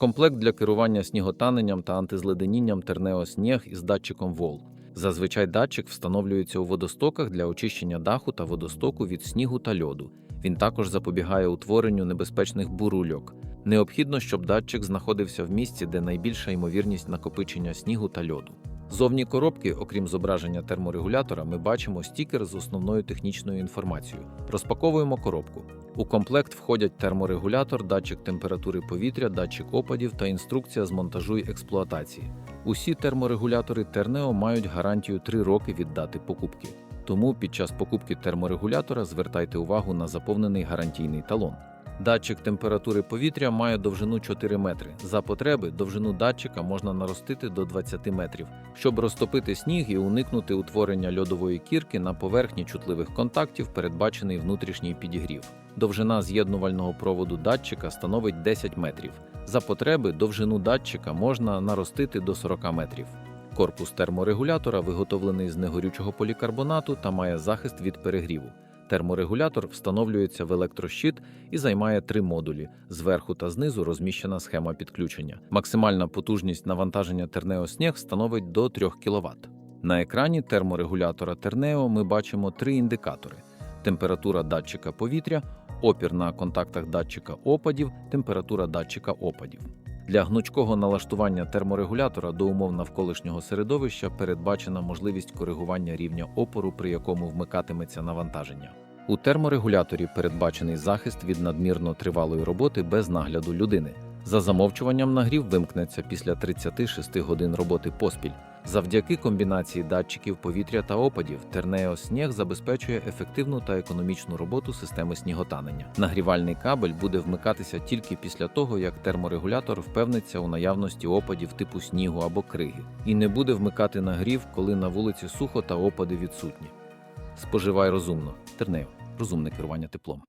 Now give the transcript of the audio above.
Комплект для керування сніготаненням та антизледенінням Тернео Сніг із датчиком ВОЛ. Зазвичай датчик встановлюється у водостоках для очищення даху та водостоку від снігу та льоду. Він також запобігає утворенню небезпечних бурульок. Необхідно, щоб датчик знаходився в місці, де найбільша ймовірність накопичення снігу та льоду. Зовні коробки, окрім зображення терморегулятора, ми бачимо стікер з основною технічною інформацією. Розпаковуємо коробку. У комплект входять терморегулятор, датчик температури повітря, датчик опадів та інструкція з монтажу й експлуатації. Усі терморегулятори Тернео мають гарантію 3 роки від дати покупки. Тому під час покупки терморегулятора звертайте увагу на заповнений гарантійний талон. Датчик температури повітря має довжину 4 метри. За потреби довжину датчика можна наростити до 20 метрів, щоб розтопити сніг і уникнути утворення льодової кірки на поверхні чутливих контактів, передбачений внутрішній підігрів. Довжина з'єднувального проводу датчика становить 10 метрів. За потреби довжину датчика можна наростити до 40 метрів. Корпус терморегулятора виготовлений з негорючого полікарбонату та має захист від перегріву. Терморегулятор встановлюється в електрощит і займає три модулі. Зверху та знизу розміщена схема підключення. Максимальна потужність навантаження Тернео Сніг становить до 3 кВт. На екрані терморегулятора Тернео ми бачимо три індикатори: температура датчика повітря, опір на контактах датчика опадів, температура датчика опадів. Для гнучкого налаштування терморегулятора до умов навколишнього середовища передбачена можливість коригування рівня опору, при якому вмикатиметься навантаження. У терморегуляторі передбачений захист від надмірно тривалої роботи без нагляду людини. За замовчуванням нагрів вимкнеться після 36 годин роботи поспіль. Завдяки комбінації датчиків повітря та опадів Тернео Сніг забезпечує ефективну та економічну роботу системи сніготанення. Нагрівальний кабель буде вмикатися тільки після того, як терморегулятор впевниться у наявності опадів типу снігу або криги, і не буде вмикати нагрів, коли на вулиці сухо та опади відсутні. Споживай розумно. Тернео розумне керування теплом.